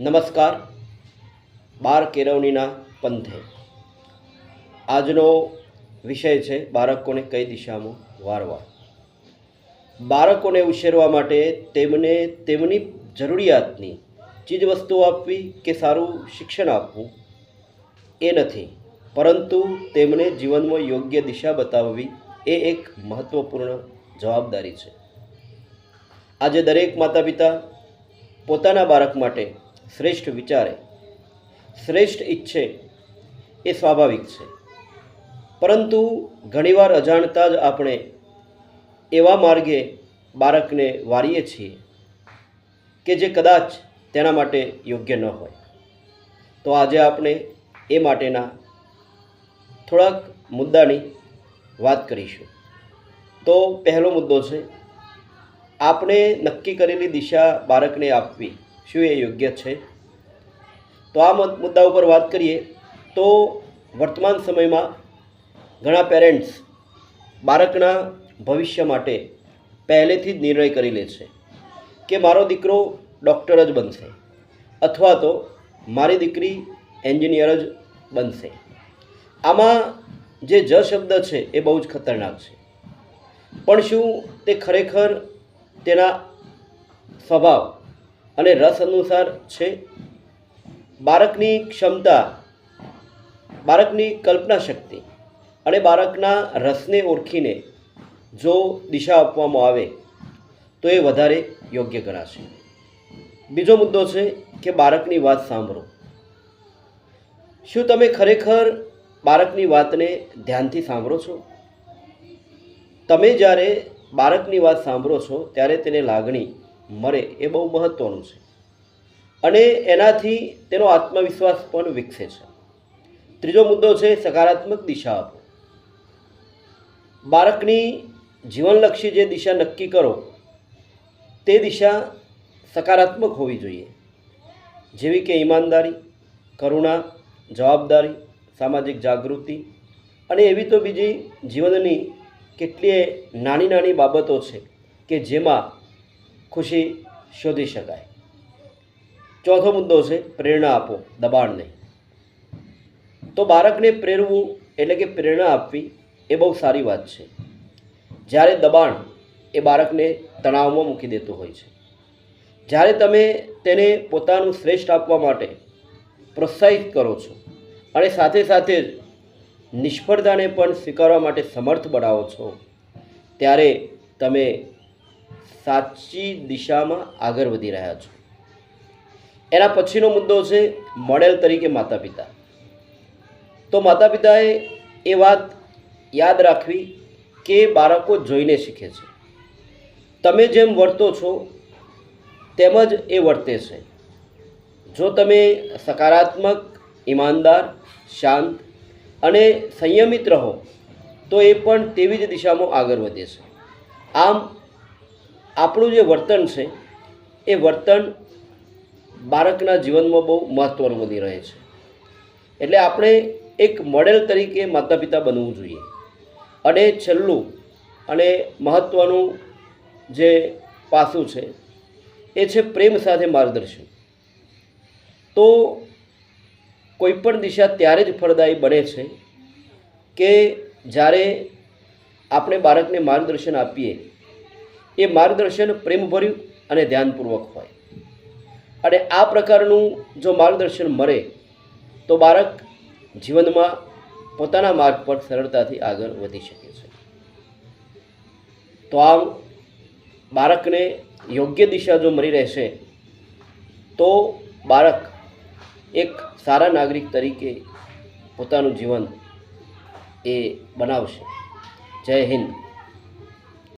નમસ્કાર, બાર કેળવણીના પંથે. આજનો વિષય છે બાળકોને કઈ દિશામાં વારવા. બાળકોને ઉછેરવા માટે તેમને તેમની જરૂરિયાતની ચીજવસ્તુઓ આપવી કે સારું શિક્ષણ આપવું એ નથી, પરંતુ તેમને જીવનમાં યોગ્ય દિશા બતાવવી એ એક મહત્ત્વપૂર્ણ જવાબદારી છે. આજે દરેક માતા પિતા પોતાના બાળક માટે શ્રેષ્ઠ વિચારે, શ્રેષ્ઠ ઈચ્છે એ સ્વાભાવિક છે. પરંતુ ઘણીવાર અજાણતા જ આપણે એવા માર્ગે બાળકને વારીએ છીએ કે જે કદાચ તેના માટે યોગ્ય ન હોય. તો આજે આપણે એ માટેના થોડાક મુદ્દાની વાત કરીશું. તો પહેલો મુદ્દો છે, આપણે નક્કી કરેલી દિશા બાળકને આપવી. શું એ યોગ્ય છે? તો આ મુદ્દા ઉપર વાત કરીએ તો વર્તમાન સમયમાં ઘણા પેરેન્ટ્સ બાળકના ભવિષ્ય માટે પહેલેથી જ નિર્ણય કરી લે છે કે મારો દીકરો ડૉક્ટર જ બનશે અથવા તો મારી દીકરી એન્જિનિયર જ બનશે. આમાં જે જ શબ્દ છે એ બહુ જ ખતરનાક છે. પણ શું તે ખરેખર તેના સ્વભાવ અને રસ અનુસાર છે. બાળકની ક્ષમતા, બાળકની કલ્પના શક્તિ અને બાળકના રસને ઓળખીને જો દિશા આપવામાં આવે, તો એ વધારે યોગ્ય ગણાશે. બીજો મુદ્દો છે કે બાળકની વાત સાંભળો. શું તમે ખરેખર બાળકની વાતને ધ્યાનથી સાંભળો છો? તમે જ્યારે બાળકની વાત સાંભળો છો, ત્યારે તેને લાગણી મળે એ બહુ મહત્ત્વનું છે. અને એનાથી તેનો આત્મવિશ્વાસ પણ વિકસે છે. ત્રીજો મુદ્દો છે સકારાત્મક દિશા આપો. બાળકની જીવનલક્ષી જે દિશા નક્કી કરો, તે દિશા સકારાત્મક હોવી જોઈએ. જેવી કે ઈમાનદારી, કરુણા, જવાબદારી, સામાજિક જાગૃતિ અને એવી તો બીજી જીવનની કેટલીય નાની નાની બાબતો છે કે જેમાં ખુશી શોધી શકાય. ચોથો મુદ્દો છે પ્રેરણા આપો, દબાણ નહીં. તો બાળકને પ્રેરવું એટલે કે પ્રેરણા આપવી એ બહુ સારી વાત છે. જ્યારે દબાણ એ બાળકને તણાવમાં મૂકી દેતું હોય છે. જ્યારે તમે તેને પોતાનું શ્રેષ્ઠ આપવા માટે પ્રોત્સાહિત કરો છો અને સાથે સાથે જ નિષ્ફળતાને પણ સ્વીકારવા માટે સમર્થ બનાવો છો, ત્યારે તમે સાચી દિશામાં આગળ વધી રહ્યા છો. એના પછીનો મુદ્દો છે મોડેલ તરીકે માતા પિતા તો માતા પિતાએ એ વાત યાદ રાખવી કે બાળકો જોઈને શીખે છે. તમે જેમ વર્તો છો, તેમજ એ વર્તે છે. જો તમે સકારાત્મક, ઈમાનદાર, શાંત અને સંયમિત રહો, તો એ પણ તેવી જ દિશામાં આગળ વધે છે. આમ આપણું જે વર્તન છે, એ વર્તન બાળકના જીવનમાં બહુ મહત્ત્વનું બની રહે છે. એટલે આપણે એક મોડેલ તરીકે માતા પિતા બનવું જોઈએ. અને છેલ્લું અને મહત્ત્વનું જે પાસું છે, એ છે પ્રેમ સાથે માર્ગદર્શન. તો કોઈપણ દિશા ત્યારે જ ફળદાયી બને છે કે જ્યારે આપણે બાળકને માર્ગદર્શન આપીએ એ માર્ગદર્શન પ્રેમભર્યું અને ધ્યાનપૂર્વક હોય. અને આ પ્રકારનું જો માર્ગદર્શન મળે, તો બાળક જીવનમાં પોતાના માર્ગ પર સરળતાથી આગળ વધી શકે છે. તો આમ બાળકને યોગ્ય દિશા જો મળી રહેશે, તો બાળક એક સારા નાગરિક તરીકે પોતાનું જીવન એ બનાવશે. જય હિન્દ.